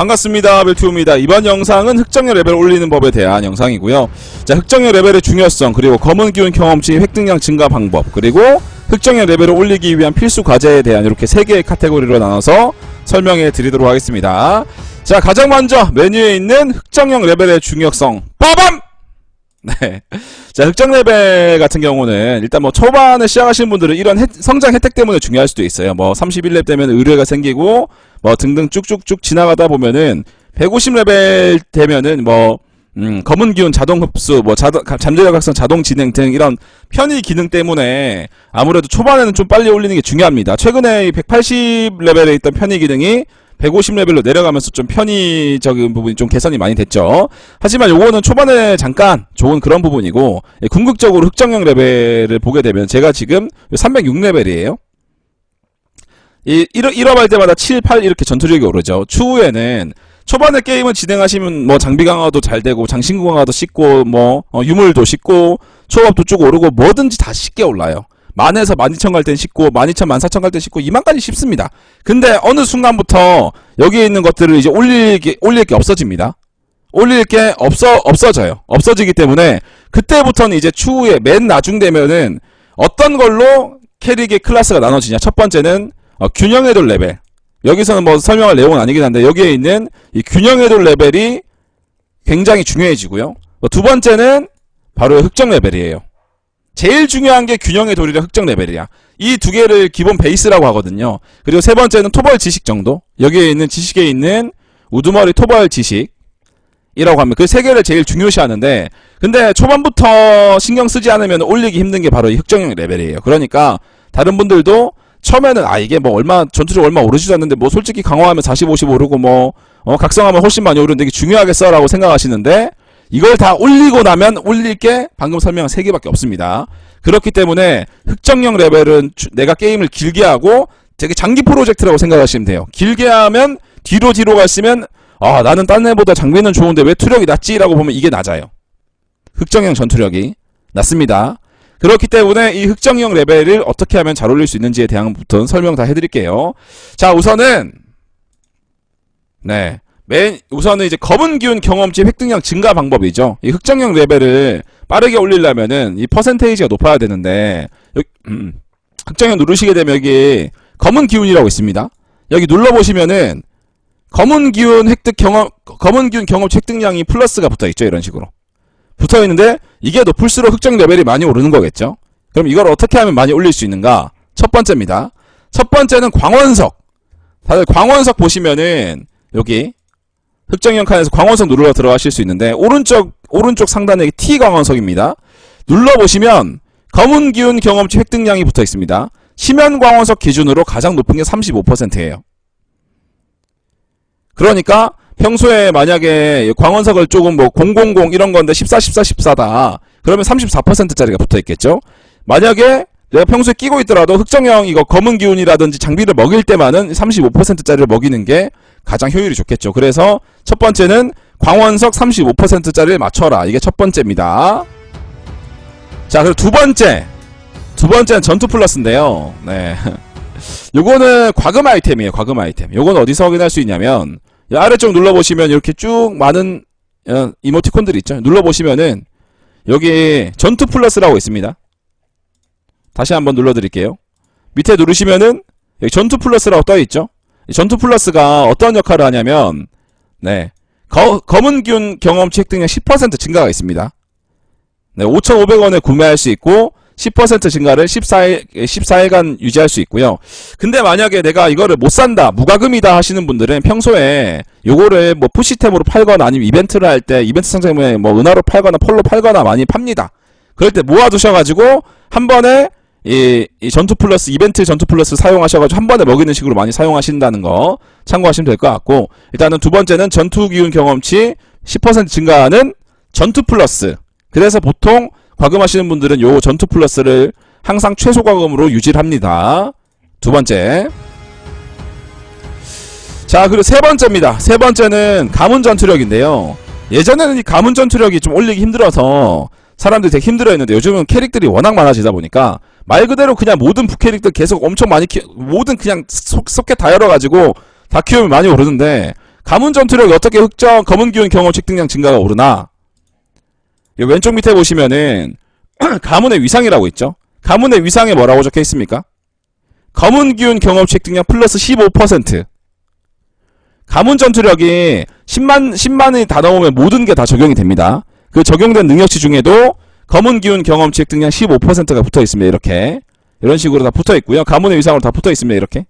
반갑습니다. 벨투입니다. 이번 영상은 흑정력 레벨 올리는 법에 대한 영상이고요. 자, 흑정력 레벨의 중요성, 그리고 검은 기운 경험치 획득량 증가 방법, 그리고 흑정력 레벨을 올리기 위한 필수 과제에 대한 이렇게 세 개의 카테고리로 나눠서 설명해 드리도록 하겠습니다. 자, 가장 먼저 메뉴에 있는 흑정력 레벨의 중요성, 빠밤! 네. 자, 흑정 레벨 같은 경우는 일단 뭐 초반에 시작하시는 분들은 이런 혜- 성장 혜택 때문에 중요할 수도 있어요. 뭐 31렙 되면 의뢰가 생기고 뭐 등등 쭉쭉쭉 지나가다 보면은 150레벨 되면은 뭐 음, 검은 기운 자동 흡수, 뭐 자동 잠재력 각성 자동 진행 등 이런 편의 기능 때문에 아무래도 초반에는 좀 빨리 올리는 게 중요합니다. 최근에 이 180 레벨에 있던 편의 기능이 150 레벨로 내려가면서 좀 편의적인 부분이 좀 개선이 많이 됐죠. 하지만 요거는 초반에 잠깐 좋은 그런 부분이고 예, 궁극적으로 흑정형 레벨을 보게 되면 제가 지금 306 레벨이에요. 이 1업, 1업 할 때마다 7, 8 이렇게 전투력이 오르죠. 추후에는 초반에 게임을 진행하시면 뭐 장비 강화도 잘 되고 장신구 강화도 쉽고 뭐 어, 유물도 쉽고 초밥도 쭉 오르고 뭐든지 다 쉽게 올라요. 만에서 12,000 갈 땐 쉽고 12,000, 14,000 갈 땐 쉽고 2만까지 쉽습니다. 근데 어느 순간부터 여기에 있는 것들을 이제 올릴 게 올릴 게 없어집니다. 올릴 게 없어 없어져요. 없어지기 때문에 그때부터는 이제 추후에 맨 나중 되면은 어떤 걸로 캐릭의 클래스가 나눠지냐. 첫 번째는 어, 균형의 돌 레벨. 여기서는 뭐 설명할 내용은 아니긴 한데 여기에 있는 이 균형의 돌 레벨이 굉장히 중요해지고요. 어, 두 번째는 바로 흑정 레벨이에요. 제일 중요한 게 균형의 돌이랑 흑정 레벨이야. 이 두 개를 기본 베이스라고 하거든요. 그리고 세 번째는 토벌 지식 정도. 여기에 있는 지식에 있는 우두머리 토벌 지식. 이라고 하면 그 세 개를 제일 중요시 하는데 근데 초반부터 신경 쓰지 않으면 올리기 힘든 게 바로 이 흑정형 레벨이에요. 그러니까 다른 분들도 처음에는 아 이게 뭐 얼마 전투력 얼마 오르지도 않는데 뭐 솔직히 강화하면 40, 50 오르고 뭐 어, 각성하면 훨씬 많이 오르는데 이게 중요하겠어라고 생각하시는데 이걸 다 올리고 나면 올릴 게 방금 설명한 세 개밖에 없습니다. 그렇기 때문에 흑정형 레벨은 주- 내가 게임을 길게 하고 되게 장기 프로젝트라고 생각하시면 돼요. 길게 하면 뒤로 뒤로 갔으면 아 나는 딴 애보다 장비는 좋은데 왜 투력이 낮지 라고 보면 이게 낮아요. 흑정형 전투력이 낮습니다. 그렇기 때문에 이 흑정형 레벨을 어떻게 하면 잘 올릴 수 있는지에 대한 부분 설명 다 해드릴게요. 자 우선은 네. 맨 우선은 이제 검은 기운 경험치 획득량 증가 방법이죠. 이 흑정형 레벨을 빠르게 올리려면은 이 퍼센테이지가 높아야 되는데 여기 음, 흑정형 누르시게 되면 여기 검은 기운이라고 있습니다. 여기 눌러 보시면은 검은 기운 획득 경험 검은 기운 경험치 획득량이 플러스가 붙어 있죠. 이런 식으로. 붙어 있는데 이게 높을수록 흑정 레벨이 많이 오르는 거겠죠. 그럼 이걸 어떻게 하면 많이 올릴 수 있는가? 첫 번째입니다. 첫 번째는 광원석. 다들 광원석 보시면은 여기 흑정형 칸에서 광원석 누르러 들어가실 수 있는데 오른쪽 오른쪽 상단에 T 광원석입니다. 눌러 보시면 검은 기운 경험치 획득량이 붙어 있습니다. 심연 광원석 기준으로 가장 높은 게 35%예요. 그러니까 평소에 만약에 광원석을 조금 뭐 000 이런 건데 14, 14, 14다. 그러면 34%짜리가 붙어 있겠죠. 만약에 내가 평소에 끼고 있더라도 흑정형 이거 검은 기운이라든지 장비를 먹일 때만은 35%짜리를 먹이는 게 가장 효율이 좋겠죠. 그래서 첫 번째는 광원석 35%짜리를 맞춰라. 이게 첫 번째입니다. 자, 그리고 두 번째. 두 번째는 전투 플러스인데요. 네. 요거는 과금 아이템이에요. 과금 아이템. 요거는 어디서 확인할 수 있냐면 이 아래쪽 눌러보시면 이렇게 쭉 많은 어, 이모티콘들이 있죠. 눌러보시면은 여기 전투 플러스라고 있습니다. 다시 한번 눌러드릴게요. 밑에 누르시면은 여기 전투 플러스라고 떠 있죠. 이 전투 플러스가 어떤 역할을 하냐면 네 거- 검은 기운 경험치 획득량 10% 증가가 있습니다. 네, 5,500원에 구매할 수 있고 10% 증가를 14일 14일간 유지할 수 있고요. 근데 만약에 내가 이거를 못 산다, 무과금이다 하시는 분들은 평소에 요거를 뭐 푸시템으로 팔거나 아니면 이벤트를 할 때 이벤트 상점에 뭐 은하로 팔거나 폴로 팔거나 많이 팝니다. 그럴 때 모아두셔가지고 한 번에 이, 이 전투 플러스 이벤트 전투 플러스 사용하셔가지고 한 번에 먹이는 식으로 많이 사용하신다는 거 참고하시면 될 것 같고 일단은 두 번째는 전투 기운 경험치 10% 증가하는 전투 플러스 그래서 보통 과금하시는 분들은 요 전투 플러스를 항상 최소 과금으로 유지를 합니다. 두 번째. 자, 그리고 세 번째입니다. 세 번째는 가문 전투력인데요. 예전에는 이 가문 전투력이 좀 올리기 힘들어서 사람들이 되게 힘들어 했는데 요즘은 캐릭들이 워낙 많아지다 보니까 말 그대로 그냥 모든 부캐릭들 계속 엄청 많이 키 모든 그냥 속, 속해 다 열어가지고 다 키우면 많이 오르는데 가문 전투력이 어떻게 흑정 검은 기운 경험 책등량 증가가 오르나? 이 왼쪽 밑에 보시면은 가문의 위상이라고 있죠. 가문의 위상에 뭐라고 적혀 있습니까? 검은 기운 경험 책등량 플러스 15%. 가문 전투력이 10만 10만이 다 넘으면 모든 게 다 적용이 됩니다. 그 적용된 능력치 중에도 검은 기운 경험치 획득량 15%가 붙어 있습니다. 이렇게 이런 식으로 다 붙어 있고요. 가문의 위상으로 다 붙어 있습니다. 이렇게.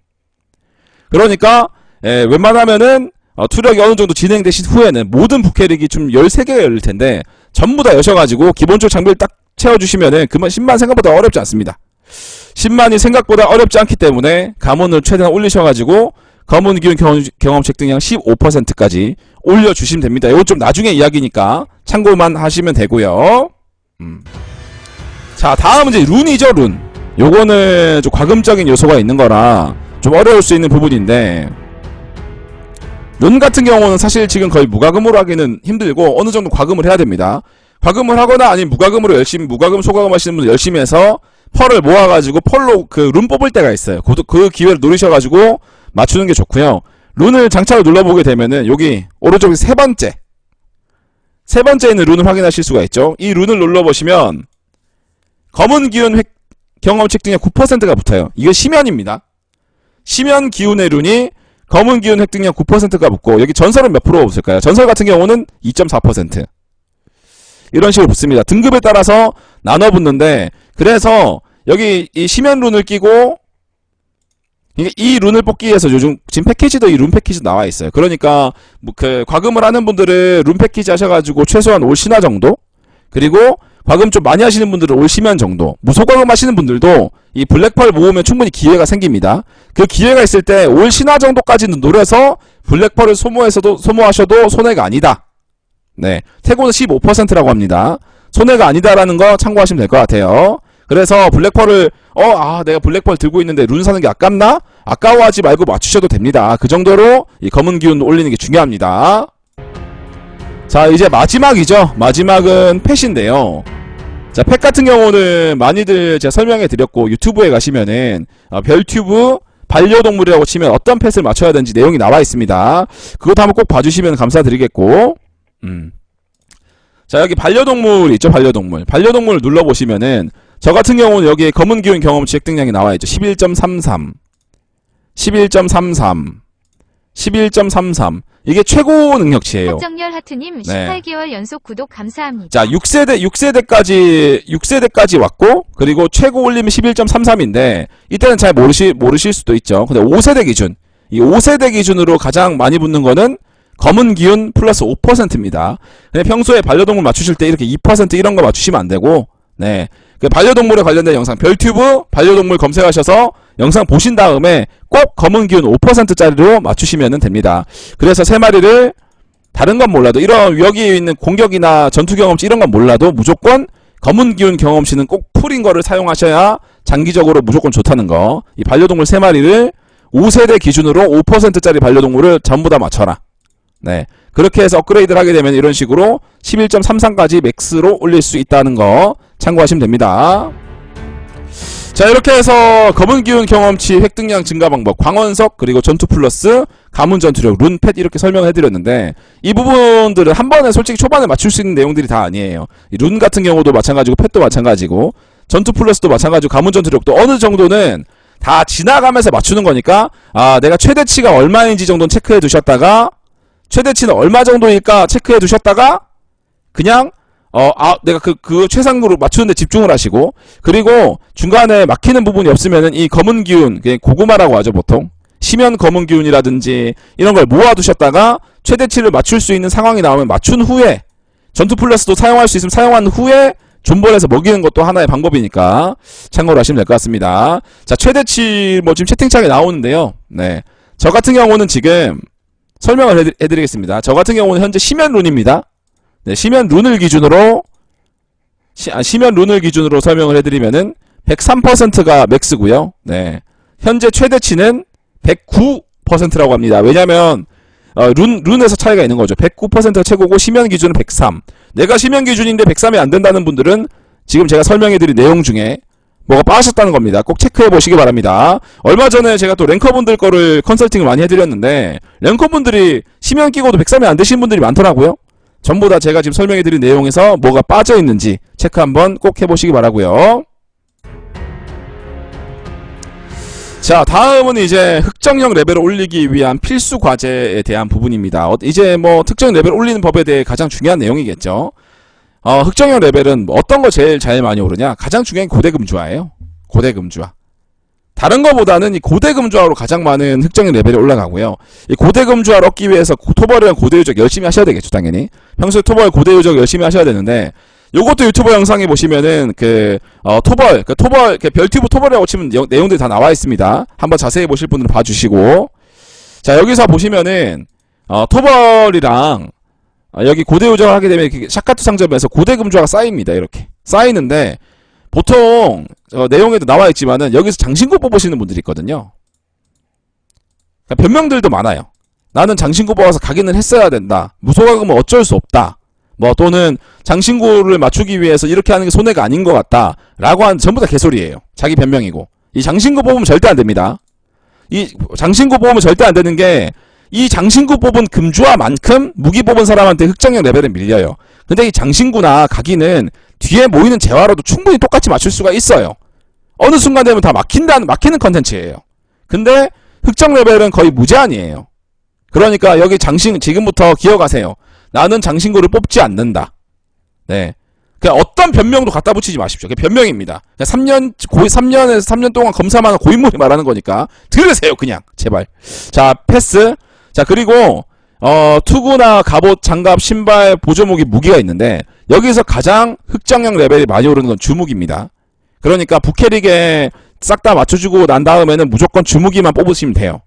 그러니까 예, 웬만하면은 어, 투력이 어느 정도 진행되신 후에는 모든 부캐릭이 좀 13개가 열릴 텐데 전부 다 여셔가지고 기본적 장비를 딱 채워주시면은 그만 10만 생각보다 어렵지 않습니다. 10만이 생각보다 어렵지 않기 때문에 가문을 최대한 올리셔가지고 검은 기운 경험, 경험 책 등량 15%까지 올려주시면 됩니다. 이건 좀 나중에 이야기니까 참고만 하시면 되고요. 음. 자, 다음은 이제 룬이죠, 룬. 요거는 좀 과금적인 요소가 있는 거라 좀 어려울 수 있는 부분인데 룬 같은 경우는 사실 지금 거의 무과금으로 하기는 힘들고 어느 정도 과금을 해야 됩니다. 과금을 하거나 아니면 무과금으로 열심히 무과금 소과금 하시는 분들 열심히 해서 펄을 모아가지고 펄로 그 룬 뽑을 때가 있어요. 그, 그 기회를 노리셔가지고 맞추는 게 좋고요. 룬을 장착을 눌러보게 되면은 여기 오른쪽에 세 번째 세 번째 있는 룬을 확인하실 수가 있죠. 이 룬을 눌러보시면 검은 기운 획, 경험책 등에 9%가 붙어요. 이거 심연입니다. 심연 기운의 룬이 검은 기운 획득량 9%가 붙고 여기 전설은 몇 프로가 붙을까요? 전설 같은 경우는 2.4% 이런 식으로 붙습니다. 등급에 따라서 나눠 붙는데 그래서 여기 이 심연 룬을 끼고 이 룬을 뽑기 위해서 요즘 지금 패키지도 이 룬 패키지 나와 있어요. 그러니까 뭐 그 과금을 하는 분들은 룬 패키지 하셔가지고 최소한 올 신화 정도 그리고 과금 좀 많이 하시는 분들은 올 심연 정도 무소과금 하시는 분들도 이 블랙펄 모으면 충분히 기회가 생깁니다. 그 기회가 있을 때 올 신화 정도까지는 노려서 블랙펄을 소모해서도 소모하셔도 손해가 아니다. 네, 태고는 15%라고 합니다. 손해가 아니다라는 거 참고하시면 될 것 같아요. 그래서 블랙펄을 어, 아, 내가 블랙펄 들고 있는데 룬 사는 게 아깝나? 아까워하지 말고 맞추셔도 됩니다. 그 정도로 이 검은 기운 올리는 게 중요합니다. 자, 이제 마지막이죠. 마지막은 펫인데요. 자, 펫 같은 경우는 많이들 제가 설명해 드렸고 유튜브에 가시면은 어, 별튜브 반려동물이라고 치면 어떤 펫을 맞춰야 되는지 내용이 나와 있습니다. 그것도 한번 꼭 봐주시면 감사드리겠고. 음. 자, 여기 반려동물 있죠, 반려동물. 반려동물을 눌러보시면은 저 같은 경우는 여기에 검은 기운 경험치 획득량이 나와 있죠. 11.33. 11.33. 11.33. 이게 최고 능력치예요. 박정열 하트님 네. 18개월 연속 구독 감사합니다. 자, 6세대 6세대까지 6세대까지 왔고 그리고 최고 올림이 11.33인데 이때는 잘 모르시 모르실 수도 있죠. 근데 5세대 기준. 이 5세대 기준으로 가장 많이 붙는 거는 검은 기운 플러스 5%입니다. 근데 평소에 반려동물 맞추실 때 이렇게 2% 이런 거 맞추시면 안 되고 네. 그 반려동물에 관련된 영상 별튜브 반려동물 검색하셔서 영상 보신 다음에 꼭 검은 기운 5%짜리로 맞추시면 됩니다. 그래서 세 마리를 다른 건 몰라도 이런 여기에 있는 공격이나 전투 경험치 이런 건 몰라도 무조건 검은 기운 경험치는 꼭 풀인 거를 사용하셔야 장기적으로 무조건 좋다는 거. 이 반려동물 세 마리를 5세대 기준으로 5%짜리 반려동물을 전부 다 맞춰라. 네. 그렇게 해서 업그레이드를 하게 되면 이런 식으로 11.33까지 맥스로 올릴 수 있다는 거 참고하시면 됩니다. 자 이렇게 해서 검은 기운 경험치 획득량 증가 방법 광원석 그리고 전투 플러스 가문 전투력 룬펫 이렇게 설명해 드렸는데 이 부분들은 한 번에 솔직히 초반에 맞출 수 있는 내용들이 다 아니에요. 이룬 같은 경우도 마찬가지고 펫도 마찬가지고 전투 플러스도 마찬가지고 가문 전투력도 어느 정도는 다 지나가면서 맞추는 거니까 아 내가 최대치가 얼마인지 정도는 체크해 두셨다가 최대치는 얼마 정도일까 체크해 두셨다가 그냥 어, 아, 내가 그, 그 최상으로 맞추는데 집중을 하시고, 그리고 중간에 막히는 부분이 없으면은 이 검은 기운, 그냥 고구마라고 하죠, 보통. 심연 검은 기운이라든지 이런 걸 모아두셨다가 최대치를 맞출 수 있는 상황이 나오면 맞춘 후에 전투 플러스도 사용할 수 있으면 사용한 후에 존버해서 먹이는 것도 하나의 방법이니까 참고로 하시면 될 것 같습니다. 자, 최대치 뭐 지금 채팅창에 나오는데요. 네. 저 같은 경우는 지금 설명을 해드, 해드리겠습니다. 저 같은 경우는 현재 심연 룬입니다. 네, 시면 룬을 기준으로 시, 아, 시면 룬을 기준으로 설명을 해드리면은 103%가 맥스고요. 네, 현재 최대치는 109%라고 합니다. 왜냐하면 어, 룬 룬에서 차이가 있는 거죠. 109%가 최고고 시면 기준은 103. 내가 시면 기준인데 103이 안 된다는 분들은 지금 제가 설명해드린 내용 중에 뭐가 빠졌다는 겁니다. 꼭 체크해 보시기 바랍니다. 얼마 전에 제가 또 랭커분들 거를 컨설팅을 많이 해드렸는데 랭커분들이 심연 끼고도 103이 안 되신 분들이 많더라고요. 전부 다 제가 지금 설명해 드린 내용에서 뭐가 빠져 있는지 체크 한번 꼭 해보시기 바라고요. 자, 다음은 이제 흑정형 레벨을 올리기 위한 필수 과제에 대한 부분입니다. 어, 이제 뭐 특정 레벨 올리는 법에 대해 가장 중요한 내용이겠죠. 어, 흑정형 레벨은 뭐 어떤 거 제일 잘 많이 오르냐? 가장 중요한 게 고대금주화예요. 고대금주화. 다른 거보다는 이 고대 금주화로 가장 많은 흑정형 레벨이 올라가고요. 이 고대 금주화를 얻기 위해서 고- 토벌이랑 고대 유적 열심히 하셔야 되겠죠, 당연히. 평소에 토벌 고대 유적 열심히 하셔야 되는데 요것도 유튜버 영상에 보시면은 그 어, 토벌, 그 토벌, 그 별튜브 토벌이라고 치면 영- 내용들이 다 나와 있습니다. 한번 자세히 보실 분들은 봐주시고 자 여기서 보시면은 어, 토벌이랑 아, 여기 고대 요정을 하게 되면 샤카투 상점에서 고대 금주화가 쌓입니다. 이렇게 쌓이는데 보통 어, 내용에도 나와 있지만은 여기서 장신구 뽑으시는 분들이 있거든요. 그러니까 변명들도 많아요. 나는 장신구 뽑아서 각인을 했어야 된다. 무소각은 어쩔 수 없다. 뭐 또는 장신구를 맞추기 위해서 이렇게 하는 게 손해가 아닌 것 같다. 라고 하는 전부 다 개소리예요. 자기 변명이고. 이 장신구 뽑으면 절대 안 됩니다. 이 장신구 뽑으면 절대 안 되는 게 이 장신구 뽑은 금주화만큼 무기 뽑은 사람한테 흑정형 레벨은 밀려요. 근데 이 장신구나 각인은 뒤에 모이는 재화로도 충분히 똑같이 맞출 수가 있어요. 어느 순간 되면 다 막힌다는 막히는 컨텐츠예요. 근데 흑정 레벨은 거의 무제한이에요. 그러니까 여기 장신 지금부터 기억하세요. 나는 장신구를 뽑지 않는다. 네. 그냥 어떤 변명도 갖다 붙이지 마십시오. 그게 변명입니다. 그냥 3년 고 3년에서 3년 동안 검사만 한 고인물이 말하는 거니까 들으세요, 그냥 제발. 자, 패스. 자, 그리고 어, 투구나 갑옷, 장갑, 신발, 보조무기, 무기가 있는데 여기서 가장 흑정형 레벨이 많이 오르는 건 주무기입니다. 그러니까 부캐릭에 싹 다 맞춰주고 난 다음에는 무조건 주무기만 뽑으시면 돼요.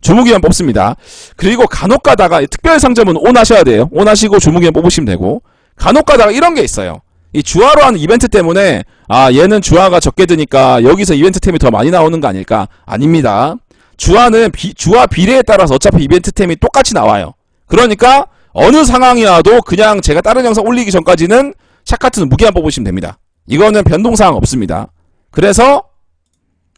주무기만 뽑습니다. 그리고 간혹 가다가 특별 상점은 온 하셔야 돼요. 온 하시고 주무기만 뽑으시면 되고 간혹 가다가 이런 게 있어요. 이 주화로 하는 이벤트 때문에 아 얘는 주화가 적게 드니까 여기서 이벤트 템이 더 많이 나오는 거 아닐까? 아닙니다. 주화는 비, 주화 비례에 따라서 어차피 이벤트 템이 똑같이 나와요. 그러니까 어느 상황이라도 그냥 제가 다른 영상 올리기 전까지는 샷카트는 무기만 뽑으시면 됩니다. 이거는 변동사항 없습니다. 그래서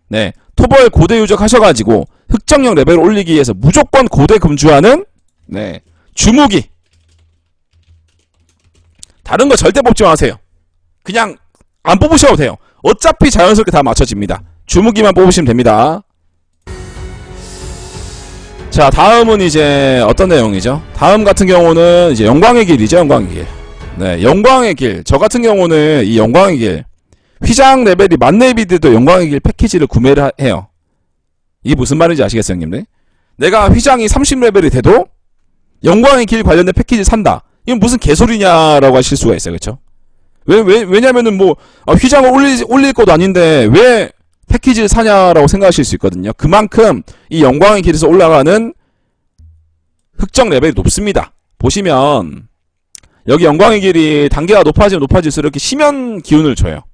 네 토벌 고대 유적 하셔가지고 흑정형 레벨 올리기 위해서 무조건 고대 금주화는 네 주무기 다른 거 절대 뽑지 마세요. 그냥 안 뽑으셔도 돼요. 어차피 자연스럽게 다 맞춰집니다. 주무기만 뽑으시면 됩니다. 자, 다음은 이제 어떤 내용이죠? 다음 같은 경우는 이제 영광의 길이죠, 영광의 길. 네, 영광의 길. 저 같은 경우는 이 영광의 길. 휘장 레벨이 만렙이돼도 영광의 길 패키지를 구매를 하- 해요. 이게 무슨 말인지 아시겠어요, 형님들? 내가 휘장이 30레벨이 돼도 영광의 길 관련된 패키지 산다. 이건 무슨 개소리냐라고 하실 수가 있어요, 그렇죠? 왜, 왜, 왜냐면은 뭐, 아, 휘장을 올릴, 올릴 것도 아닌데, 왜 패키지를 사냐라고 생각하실 수 있거든요. 그만큼 이 영광의 길에서 올라가는 흑정 레벨이 높습니다. 보시면, 여기 영광의 길이 단계가 높아지면 높아질수록 이렇게 심연 기운을 줘요.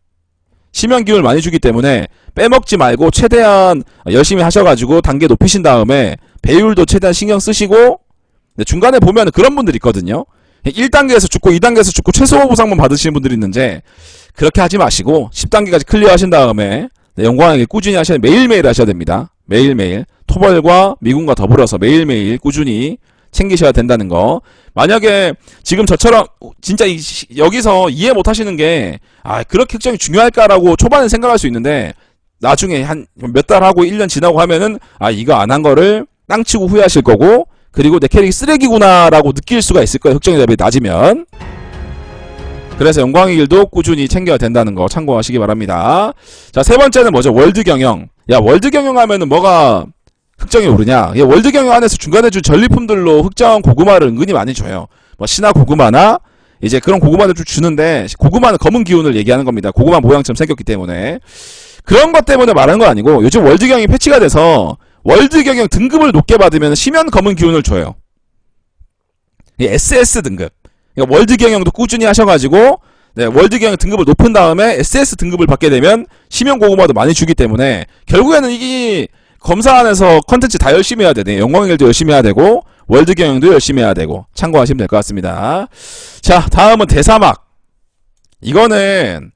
심연 기운을 많이 주기 때문에 빼먹지 말고 최대한 열심히 하셔가지고 단계 높이신 다음에 배율도 최대한 신경 쓰시고 네, 중간에 보면 그런 분들 있거든요. 1단계에서 죽고 2단계에서 죽고 최소 보상만 받으시는 분들이 있는데 그렇게 하지 마시고 10단계까지 클리어 하신 다음에 네, 영광에게 꾸준히 하셔야 매일매일 하셔야 됩니다. 매일매일 토벌과 미군과 더불어서 매일매일 꾸준히 챙기셔야 된다는 거. 만약에 지금 저처럼 진짜 이 시- 여기서 이해 못 하시는 게 아, 그렇게 흑정이 중요할까라고 초반에 생각할 수 있는데 나중에 한 몇 달 하고 1년 지나고 하면은 아, 이거 안 한 거를 땅치고 후회하실 거고 그리고 내 캐릭이 쓰레기구나라고 느낄 수가 있을 거예요. 흑정 레벨이 낮으면. 그래서 영광의 길도 꾸준히 챙겨야 된다는 거 참고하시기 바랍니다. 자, 세 번째는 뭐죠? 월드 경영. 야, 월드 경영 하면은 뭐가 흑정이 오르냐? 이 월드 경영 안에서 중간에 준 전리품들로 흑정 고구마를 은근히 많이 줘요. 뭐 신화 고구마나 이제 그런 고구마를 좀 주는데 고구마는 검은 기운을 얘기하는 겁니다. 고구마 모양처럼 생겼기 때문에 그런 것 때문에 말하는 거 아니고 요즘 월드 경영이 패치가 돼서 월드 경영 등급을 높게 받으면 심연 검은 기운을 줘요. 이 SS 등급. 그러니까 월드 경영도 꾸준히 하셔가지고 네, 월드 경영 등급을 높은 다음에 SS 등급을 받게 되면 심연 고구마도 많이 주기 때문에 결국에는 이게 검사 안에서 컨텐츠 다 열심히 해야 되네. 영광의 길도 열심히 해야 되고 월드 경영도 열심히 해야 되고 참고하시면 될 것 같습니다. 자, 다음은 대사막. 이거는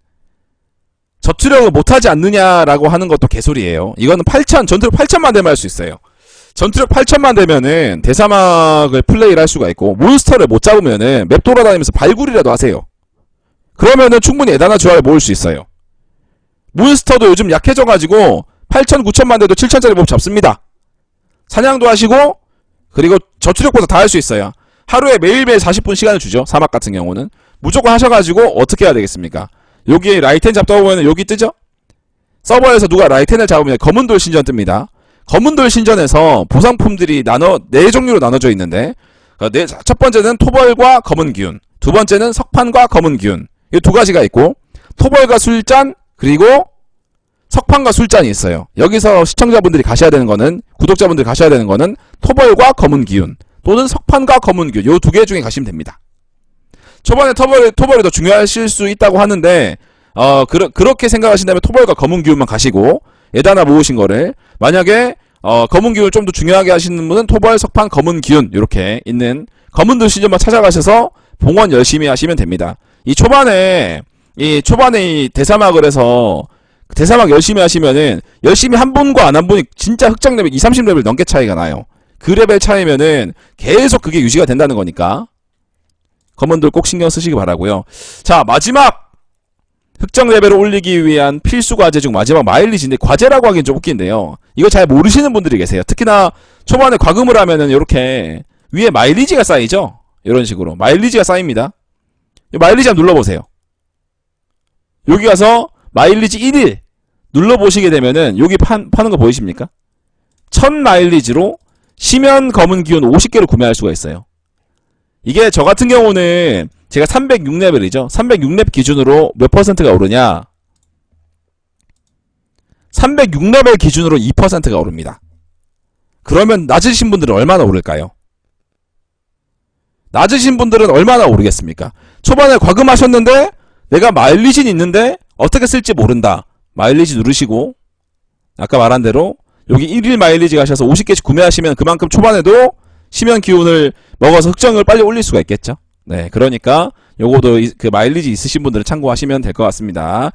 저투력을 못하지 않느냐라고 하는 것도 개소리예요. 이거는 8천 전투력 8천만 되면 할 수 있어요. 전투력 8천만 되면은 대사막을 플레이를 할 수가 있고 몬스터를 못 잡으면은 맵 돌아다니면서 발굴이라도 하세요. 그러면은 충분히 에다나 주화를 모을 수 있어요. 몬스터도 요즘 약해져가지고 8천 9천만 돼도 7천짜리 몹 잡습니다. 사냥도 하시고 그리고 저투력보다 다 할 수 있어요. 하루에 매일매일 40분 시간을 주죠. 사막 같은 경우는 무조건 하셔가지고 어떻게 해야 되겠습니까? 여기 라이텐 잡다 보면 여기 뜨죠? 서버에서 누가 라이텐을 잡으면 검은 돌 신전 뜹니다. 검은돌 신전에서 보상품들이 나눠 네 종류로 나눠져 있는데 어, 네, 첫 번째는 토벌과 검은 기운, 두 번째는 석판과 검은 기운 이 두 가지가 있고 토벌과 술잔 그리고 석판과 술잔이 있어요. 여기서 시청자분들이 가셔야 되는 거는 구독자분들이 가셔야 되는 거는 토벌과 검은 기운 또는 석판과 검은 기운 요 두 개 중에 가시면 됩니다. 초반에 토벌, 토벌이 더 중요하실 수 있다고 하는데 어 그러, 그렇게 생각하신다면 토벌과 검은 기운만 가시고 에다나 모으신 거를 만약에 어 검은 기운을 좀 더 중요하게 하시는 분은 토벌, 석판, 검은 기운 이렇게 있는 검은 시즌만 찾아가셔서 봉헌 열심히 하시면 됩니다. 이 초반에 이 초반에 이 대사막을 해서 대사막 열심히 하시면은 열심히 한 분과 안 한 분이 진짜 흑장 레벨 2, 30레벨 넘게 차이가 나요. 그 레벨 차이면은 계속 그게 유지가 된다는 거니까 검은들 꼭 신경 쓰시기 바라고요. 자 마지막 흑정 레벨을 올리기 위한 필수 과제 중 마지막 마일리지인데 과제라고 하기엔 좀 웃긴데요. 이거 잘 모르시는 분들이 계세요. 특히나 초반에 과금을 하면은 이렇게 위에 마일리지가 쌓이죠. 이런 식으로 마일리지가 쌓입니다. 이 마일리지 한번 눌러보세요. 여기 가서 마일리지 1일 눌러보시게 되면은 여기 판, 파는 거 보이십니까? 1000 마일리지로 심연 검은 기운 50개를 구매할 수가 있어요. 이게 저 같은 경우는 제가 306레벨이죠. 306렙 기준으로 몇 퍼센트가 오르냐? 306레벨 기준으로 2%가 오릅니다. 그러면 낮으신 분들은 얼마나 오를까요? 낮으신 분들은 얼마나 오르겠습니까? 초반에 과금하셨는데 내가 마일리지는 있는데 어떻게 쓸지 모른다. 마일리지 누르시고 아까 말한 대로 여기 1일 마일리지 가셔서 50개씩 구매하시면 그만큼 초반에도 심연 기운을 먹어서 흑정을 빨리 올릴 수가 있겠죠. 네, 그러니까 요거도 이- 그 마일리지 있으신 분들은 참고하시면 될 것 같습니다.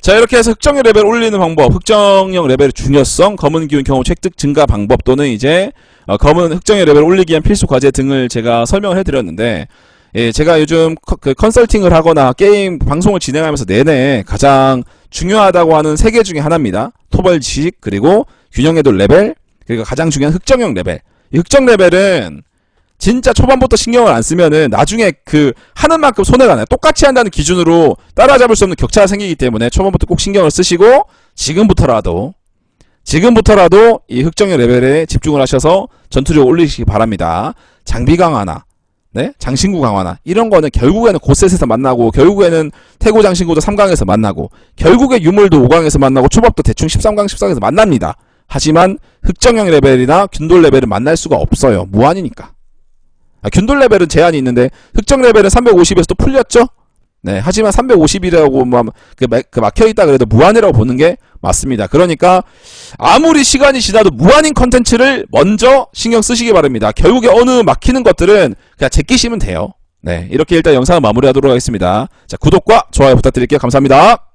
자, 이렇게 해서 흑정의 레벨 올리는 방법, 흑정형 레벨의 중요성, 검은 기운 경우 획득 증가 방법 또는 이제 어, 검은 흑정의 레벨 올리기 위한 필수 과제 등을 제가 설명을 해드렸는데 예, 제가 요즘 커- 그 컨설팅을 하거나 게임 방송을 진행하면서 내내 가장 중요하다고 하는 세 개 중에 하나입니다. 토벌 지식 그리고 균형해도 레벨 그리고 가장 중요한 흑정형 레벨. 이 흑정 레벨은 진짜 초반부터 신경을 안 쓰면은 나중에 그 하는 만큼 손해가 나요. 똑같이 한다는 기준으로 따라잡을 수 없는 격차가 생기기 때문에 초반부터 꼭 신경을 쓰시고 지금부터라도 지금부터라도 이 흑정의 레벨에 집중을 하셔서 전투력 올리시기 바랍니다. 장비 강화나 네? 장신구 강화나 이런 거는 결국에는 고셋에서 만나고 결국에는 태고 장신구도 3강에서 만나고 결국에 유물도 5강에서 만나고 초밥도 대충 13강 14강에서 만납니다. 하지만 흑정형 레벨이나 균돌 레벨은 만날 수가 없어요. 무한이니까. 아, 균돌 레벨은 제한이 있는데 흑정 레벨은 350에서 또 풀렸죠? 네, 하지만 350이라고 뭐, 그, 막- 그 막혀있다 그래도 무한이라고 보는 게 맞습니다. 그러니까 아무리 시간이 지나도 무한인 컨텐츠를 먼저 신경 쓰시기 바랍니다. 결국에 어느 막히는 것들은 그냥 제끼시면 돼요. 네, 이렇게 일단 영상을 마무리하도록 하겠습니다. 자, 구독과 좋아요 부탁드릴게요. 감사합니다.